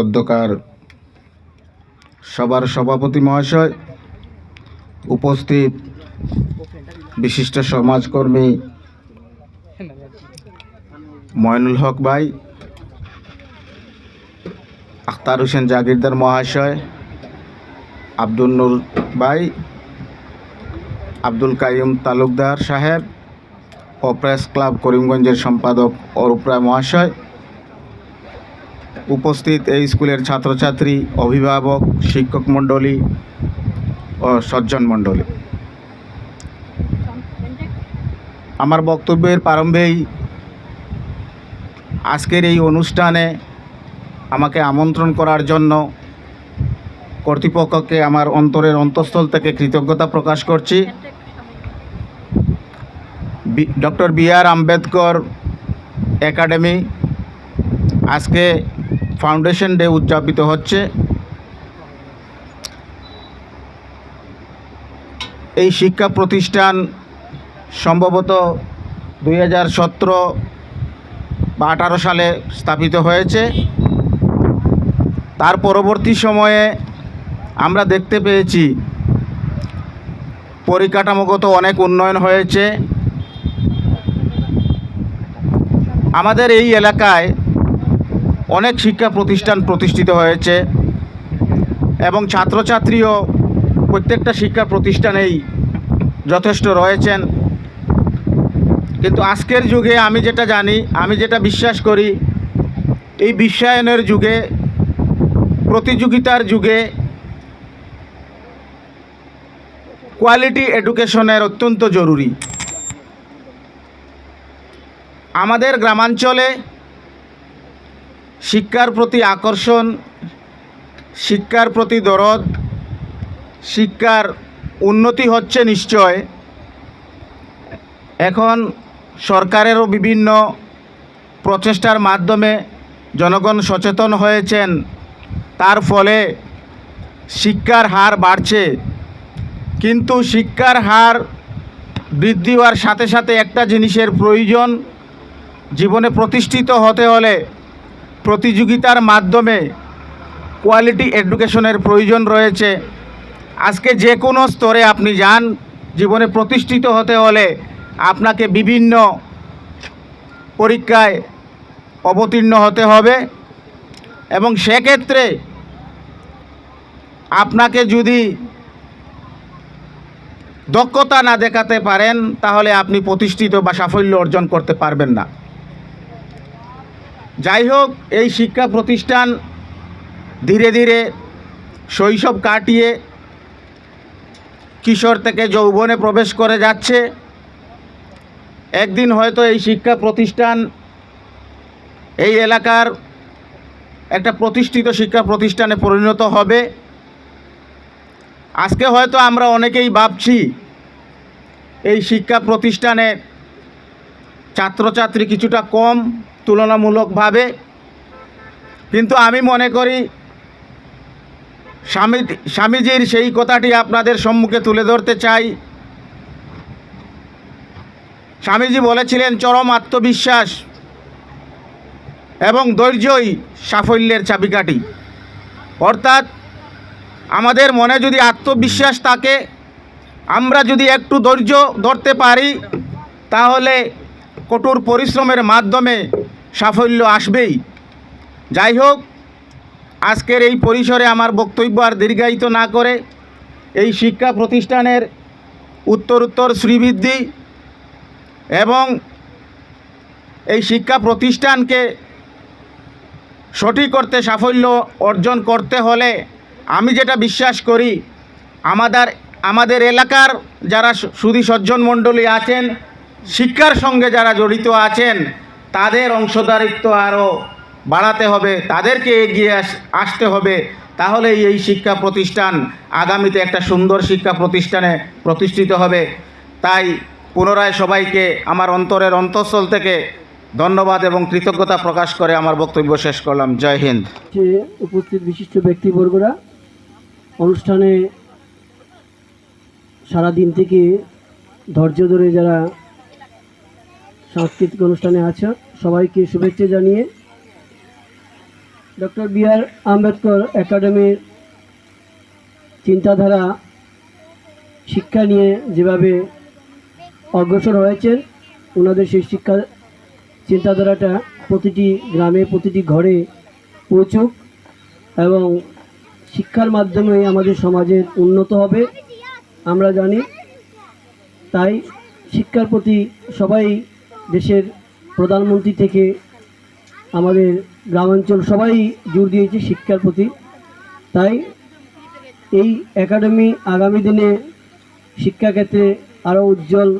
অধ্যকার সবার সভাপতি মহাশয়, উপস্থিত বিশিষ্ট সমাজকর্মী ময়নুল হক ভাই, আখতার হোসেন জাগিরদার মহাশয়, আব্দুল নুর ভাই, আব্দুল কাইম তালুকদার সাহেব ও প্রেস ক্লাব করিমগঞ্জের সম্পাদক অরূপ রায় মহাশয়। উপস্থিত এই স্কুলের ছাত্রছাত্রী, অভিভাবক, শিক্ষক মণ্ডলী ও সজ্জন মণ্ডলী। আমার বক্তব্যের প্রারম্ভেই আজকের এই অনুষ্ঠানে আমাকে আমন্ত্রণ করার জন্য কর্তৃপক্ষকে আমার অন্তরের অন্তঃস্থল থেকে কৃতজ্ঞতা প্রকাশ করছি। Doctor B R Ambedkar academy আজকে ফাউন্ডেশন ডে উদযাপিত হচ্ছে। এই শিক্ষা প্রতিষ্ঠান সম্ভবত দুই হাজার সতেরো বা আঠারো সালে স্থাপিত হয়েছে। তার পরবর্তী সময়ে আমরা দেখতে পেয়েছি পরিকাঠামোগত অনেক উন্নয়ন হয়েছে। আমাদের এই এলাকায় অনেক শিক্ষা প্রতিষ্ঠান প্রতিষ্ঠিত হয়েছে এবং ছাত্রছাত্রীও প্রত্যেকটা শিক্ষা প্রতিষ্ঠানেই যথেষ্ট রয়েছেন। কিন্তু আজকের যুগে আমি যেটা জানি, আমি যেটা বিশ্বাস করি, এই বিশ্বায়নের যুগে, প্রতিযোগিতার যুগে কোয়ালিটি এডুকেশনের অত্যন্ত জরুরি। আমাদের গ্রামাঞ্চলে শিক্ষার প্রতি আকর্ষণ, শিক্ষার প্রতি দরদ, শিক্ষার উন্নতি হচ্ছে নিশ্চয়। এখন সরকারেরও বিভিন্ন প্রচেষ্টার মাধ্যমে জনগণ সচেতন হয়েছেন। তার ফলে শিক্ষার হার বাড়ছে। কিন্তু শিক্ষার হার বৃদ্ধি হওয়ার সাথে সাথে একটা জিনিসের প্রয়োজন, জীবনে প্রতিষ্ঠিত হতে হলে প্রতিযোগিতার মাধ্যমে কোয়ালিটি এডুকেশনের প্রয়োজন রয়েছে। আজকে যে কোনো স্তরে আপনি যান, জীবনে প্রতিষ্ঠিত হতে হলে আপনাকে বিভিন্ন পরীক্ষায় অবতীর্ণ হতে হবে এবং সেক্ষেত্রে আপনাকে যদি দক্ষতা না দেখাতে পারেন, তাহলে আপনি প্রতিষ্ঠিত বা সাফল্য অর্জন করতে পারবেন না। যাই হোক, এই শিক্ষা প্রতিষ্ঠান ধীরে ধীরে শৈশব কাটিয়ে কিশোর থেকে যৌবনে প্রবেশ করে যাচ্ছে। একদিন হয়তো এই শিক্ষা প্রতিষ্ঠান এই এলাকার একটা প্রতিষ্ঠিত শিক্ষা প্রতিষ্ঠানে পরিণত হবে। আজকে হয়তো আমরা অনেকেই ভাবছি এই শিক্ষা প্রতিষ্ঠানে ছাত্রছাত্রী কিছুটা কম তুলনামূলকভাবে। কিন্তু আমি মনে করি স্বামী, স্বামীজির সেই কথাটি আপনাদের সম্মুখে তুলে ধরতে চাই। স্বামীজি বলেছিলেন, চরম আত্মবিশ্বাস এবং ধৈর্যই সাফল্যের চাবিকাঠি। অর্থাৎ আমাদের মনে যদি আত্মবিশ্বাস থাকে, আমরা যদি একটু ধৈর্য ধরতে পারি, তাহলে কঠোর পরিশ্রমের মাধ্যমে সাফল্য আসবেই। যাই হোক, আজকের এই পরিসরে আমার বক্তব্য আর দীর্ঘায়িত না করে এই শিক্ষা প্রতিষ্ঠানের উত্তর উত্তর শ্রীবৃদ্ধি এবং এই শিক্ষা প্রতিষ্ঠানকে সঠিক করতে সাফল্য অর্জন করতে হলে আমি যেটা বিশ্বাস করি, আমাদের আমাদের এলাকার যারা সুদী সজ্জন মণ্ডলী আছেন, শিক্ষার সঙ্গে যারা জড়িত আছেন তাদের অংশদারিত্ব আরও বাড়াতে হবে, তাদেরকে এগিয়ে আস, আসতে হবে। তাহলেই এই শিক্ষা প্রতিষ্ঠান আগামীতে একটা সুন্দর শিক্ষা প্রতিষ্ঠানে প্রতিষ্ঠিত হবে। তাই পুনরায় সবাইকে আমার অন্তরের অন্তঃস্থল থেকে ধন্যবাদ এবং কৃতজ্ঞতা প্রকাশ করে আমার বক্তব্য শেষ করলাম। জয় হিন্দ। উপস্থিত বিশিষ্ট ব্যক্তিবর্গরা অনুষ্ঠানে সারাদিন থেকে ধৈর্য ধরে যারা সাংস্কৃতিক অনুষ্ঠানে আছে সবাইকে শুভেচ্ছা জানিয়ে ডক্টর বি আর আম্বেদকর একাডেমির চিন্তাধারা শিক্ষা নিয়ে যেভাবে অগ্রসর হয়েছেন, ওনাদের সেই শিক্ষা চিন্তাধারাটা প্রতিটি গ্রামে, প্রতিটি ঘরে পৌঁছুক এবং শিক্ষার মাধ্যমে আমাদের সমাজের উন্নত হবে, আমরা জানি। তাই শিক্ষার প্রতি সবাই দেশের প্রধানমন্ত্রী থেকে আমাদের গ্রামাঞ্চল সবাই জোর দিয়েছে শিক্ষার প্রতি। তাই এই একাডেমি আগামী দিনে শিক্ষাক্ষেত্রে আরও উজ্জ্বল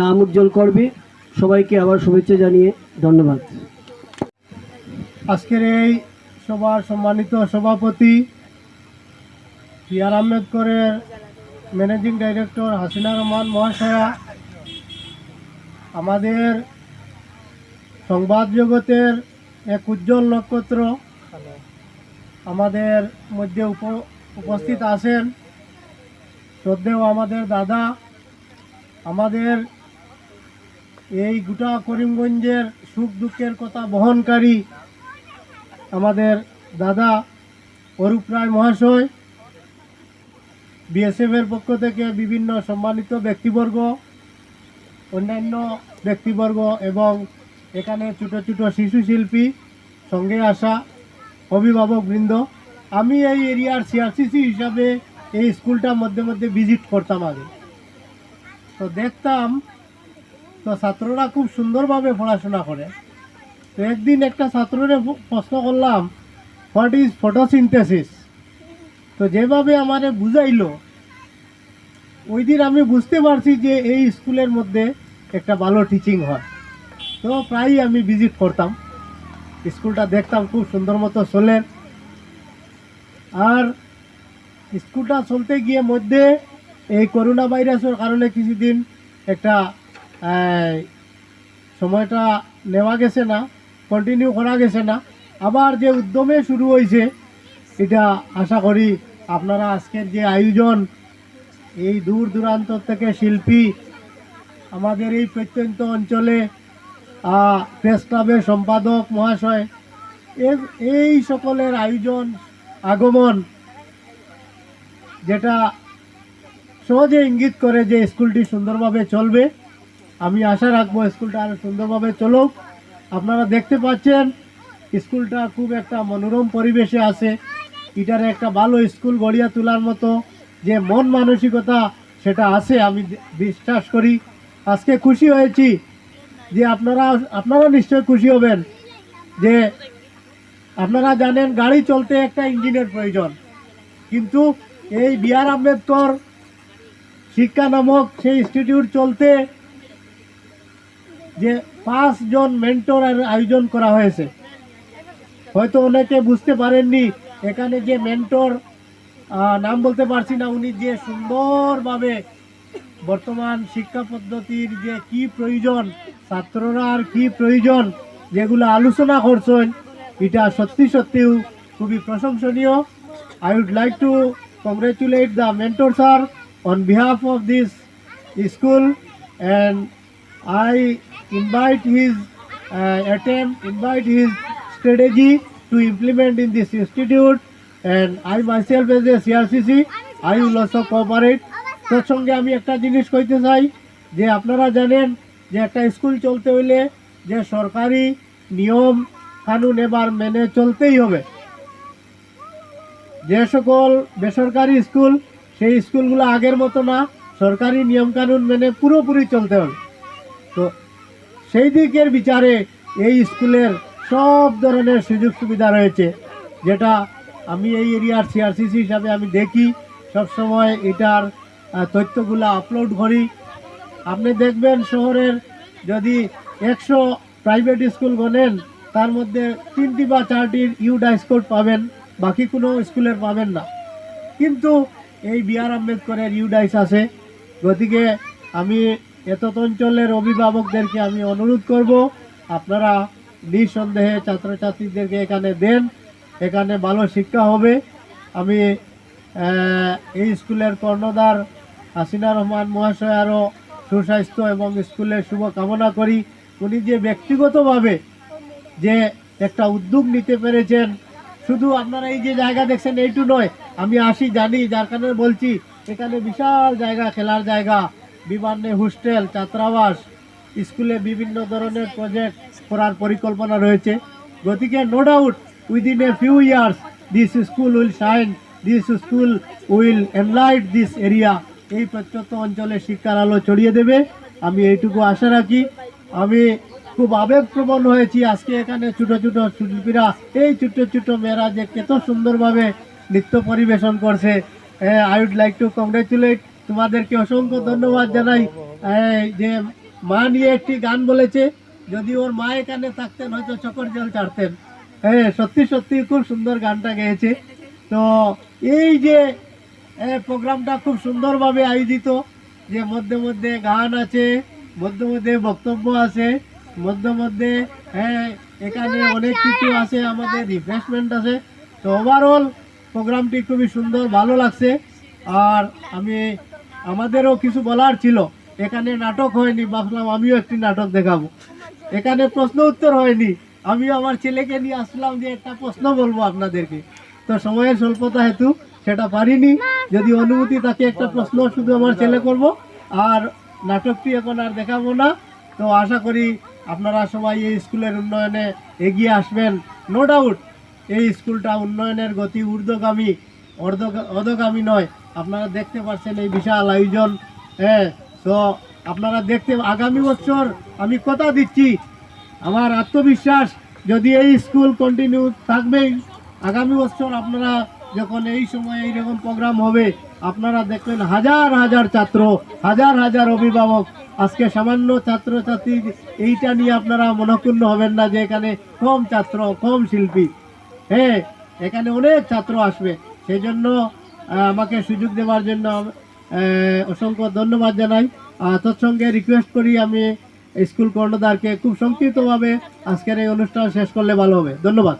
নাম উজ্জ্বল করবে। সবাইকে আবার শুভেচ্ছা জানিয়ে ধন্যবাদ। আজকের এই সভার সম্মানিত সভাপতি পি আর আম্বেদকরের ম্যানেজিং ডাইরেক্টর হাসিনা রহমান মহাশয়া আমাদের সংবাদ জগতের এক উজ্জ্বল নক্ষত্র আমাদের মধ্যে উপ উপস্থিত আছেন শ্রদ্ধেয় আমাদের দাদা আমাদের এই গোটা করিমগঞ্জের সুখ দুঃখের কথা বহনকারী আমাদের দাদা অরূপ রায় মহাশয় বিএসএফের পক্ষ থেকে বিভিন্ন সম্মানিত ব্যক্তিবর্গ অন্যান্য ব্যক্তিবর্গ এবং এখানে ছোটো ছোটো শিশু শিল্পী, সঙ্গে আসা অভিভাবকবৃন্দ আমি এই এরিয়ার সিআরসিসি হিসাবে এই স্কুলটার মধ্যে মধ্যে ভিজিট করতাম আগে। তো দেখতাম, তো ছাত্ররা খুব সুন্দরভাবে পড়াশোনা করে। তো একদিন একটা ছাত্ররে প্রশ্ন করলাম হোয়াট ইজ ফটোসিনথেসিস তো যেভাবে আমারে বুঝাইল ওই দিন আমি বুঝতে পারছি যে এই স্কুলের মধ্যে একটা ভালো টিচিং হয়। তো প্রায়ই আমি ভিজিট করতাম। স্কুলটা দেখতাম, খুব সুন্দর মতো চলে। আর স্কুলটা চলতে গিয়ে মধ্যে এই করোনা ভাইরাসের কারণে কিছুদিন একটা সময়টা নেওয়া গেছে না কন্টিনিউ করা গেছে না। আবার যে উদ্যমে শুরু হয়েছে, এটা আশা করি আপনারা আজকের যে আয়োজন, এই দূর দূরান্ত থেকে শিল্পী আমাদের এই প্রত্যন্ত অঞ্চলে প্রেস ক্লাবের সম্পাদক মহাশয় এ- এই সকলের আয়োজন, আগমন, যেটা সহজে ইঙ্গিত করে যে স্কুলটি সুন্দরভাবে চলবে। আমি আশা রাখব স্কুলটা আরও সুন্দরভাবে চলুক। আপনারা দেখতে পাচ্ছেন, স্কুলটা খুব একটা মনোরম পরিবেশে আছে। এটার একটা ভালো স্কুল গড়িয়া তোলার মতো যে মন মানসিকতা সেটা আছে, আমি বিশ্বাস করি। আজকে খুশি হয়েছি যে আপনারা আপনারা নিশ্চয় খুশি হবেন যে আপনারা জানেন গাড়ি চলতে একটা ইঞ্জিনের প্রয়োজন। কিন্তু এই বি আর আম্বেদকর শিক্ষা নামক সেই ইনস্টিটিউট চলতে যে পাঁচজন মেন্টর আয়োজন করা হয়েছে। হয়তো অনেকে বুঝতে পারেননি, এখানে যে মেন্টর নাম বলতে পারছি না, উনি যে সুন্দরভাবে বর্তমান শিক্ষা পদ্ধতির যে কি প্রয়োজন, ছাত্ররা কি প্রয়োজন, যেগুলো আলোচনা করছেন, এটা সত্যি সত্যিও খুবই প্রশংসনীয়। I would like to congratulate the mentor sir on behalf of this school and I invite his attempt invite his strategy to implement in this institute and I myself as a CRCC I will also cooperate তোর সঙ্গে আমি একটা জিনিস কইতে চাই, যে আপনারা জানেন যে একটা স্কুল চলতে হইলে যে সরকারি নিয়ম, কানুন এবার মেনে চলতেই হবে। যে সকল বেসরকারি স্কুল, সেই স্কুলগুলো আগের মতো না, সরকারি নিয়মকানুন মেনে পুরোপুরি চলতে হবে। তো সেই দিকের বিচারে এই স্কুলের সব ধরনের সুযোগ সুবিধা রয়েছে, যেটা আমি এই এরিয়ার সিআরসিসি হিসাবে আমি দেখি। সবসময় এটার তথ্যগুলো আপলোড করি। আপনি দেখবেন শহরের যদি একশো প্রাইভেট স্কুল গণেন তার মধ্যে তিনটি বা চারটির ইউড স্কুল পাবেন, বাকি কোনো স্কুলের পাবেন না। কিন্তু এই বি আর আম্বেদকরের ইউডাইস আছে। গতিকে আমি এত অঞ্চলের অভিভাবকদেরকে আমি অনুরোধ করব, আপনারা নিঃসন্দেহে ছাত্রছাত্রীদেরকে এখানে দেন। এখানে ভালো শিক্ষা হবে। আমি এই স্কুলের কর্ণধার হাসিনা রহমান মহাশয় আরও সুস্বাস্থ্য এবং স্কুলের শুভ কামনা করি। উনি যে ব্যক্তিগতভাবে যে একটা উদ্যোগ নিতে পেরেছেন, শুধু আপনারা এই যে জায়গা দেখছেন এইটু নয়, আমি আসি জানি, যার কারণে বলছি, এখানে বিশাল জায়গা, খেলার জায়গা, বিমানে হোস্টেল, ছাত্রাবাস, স্কুলে বিভিন্ন ধরনের প্রজেক্ট করার পরিকল্পনা রয়েছে। গতিকে no doubt within a few years this school will shine this school will enlighten this area এই প্রত্যন্ত অঞ্চলে শিক্ষার আলো ছড়িয়ে দেবে। আমি এইটুকু আশা রাখি। আমি খুব আবেগপ্রবণ হয়েছি আজকে এখানে ছোট ছোট শিল্পীরা, এই ছোট ছোট মেয়েরা যে কত সুন্দরভাবে নৃত্য পরিবেশন করছে। I would like to congratulate তোমাদেরকে অসংখ্য ধন্যবাদ জানাই। যে মা নিয়ে একটি গান বলেছে, যদি ওর মা এখানে থাকতেন, হয়তো চকর জল ছাড়তেন। হ্যাঁ সত্যি সত্যি খুব সুন্দর গানটা গেয়েছে। তো এই যে প্রোগ্রামটা খুব সুন্দরভাবে আয়োজিত যে মধ্যে মধ্যে গান আছে মধ্যে মধ্যে বক্তব্য আছে মধ্যে মধ্যে হ্যাঁ এখানে অনেক কিছু আছে আমাদের রিফ্রেশমেন্ট আছে। তো ওভারঅল প্রোগ্রামটি খুবই সুন্দর ভালো লাগছে। আর আমি আমাদেরও কিছু বলার ছিল। এখানে নাটক হয়নি ভাবলাম আমিও একটি নাটক দেখাবো। এখানে প্রশ্ন উত্তর হয়নি। আমিও আমার ছেলেকে নিয়ে আসলাম যে একটা প্রশ্ন বলব আপনাদেরকে। তো সময়ের স্বল্পতা হেতু সেটা পারিনি। যদি অনুমতি থাকে, একটা প্রশ্ন শুধু আমার ছেলে করব। আর নাটকটি এখন আর দেখাবো না। তো আশা করি আপনারা সবাই এই স্কুলের উন্নয়নে এগিয়ে আসবেন। নো ডাউট এই স্কুলটা উন্নয়নের গতি ঊর্ধ্বগামী অর্ধ- অধোগামী নয়। আপনারা দেখতে পাচ্ছেন এই বিশাল আয়োজন। হ্যাঁ তো আপনারা দেখতে, আগামী বছর আমি কথা দিচ্ছি। আমার আত্মবিশ্বাস, যদি এই স্কুল কন্টিনিউ থাকবেই, আগামী বছর আপনারা যখন এই সময় এইরকম প্রোগ্রাম হবে, আপনারা দেখবেন হাজার হাজার ছাত্র, হাজার হাজার অভিভাবক, আজকে সামান্য ছাত্রছাত্রী এইটা নিয়ে আপনারা মনক্ষুণ্ণ হবেন না যে এখানে কম ছাত্র, কম শিল্পী। হ্যাঁ এখানে অনেক ছাত্র আসবে। সেই জন্য আমাকে সুযোগ দেওয়ার জন্য অসংখ্য ধন্যবাদ জানাই। তৎসঙ্গে রিকোয়েস্ট করি আমি স্কুল কর্ণধারকে, খুব সংক্ষিপ্তভাবে আজকের এই অনুষ্ঠান শেষ করলে ভালো হবে। ধন্যবাদ।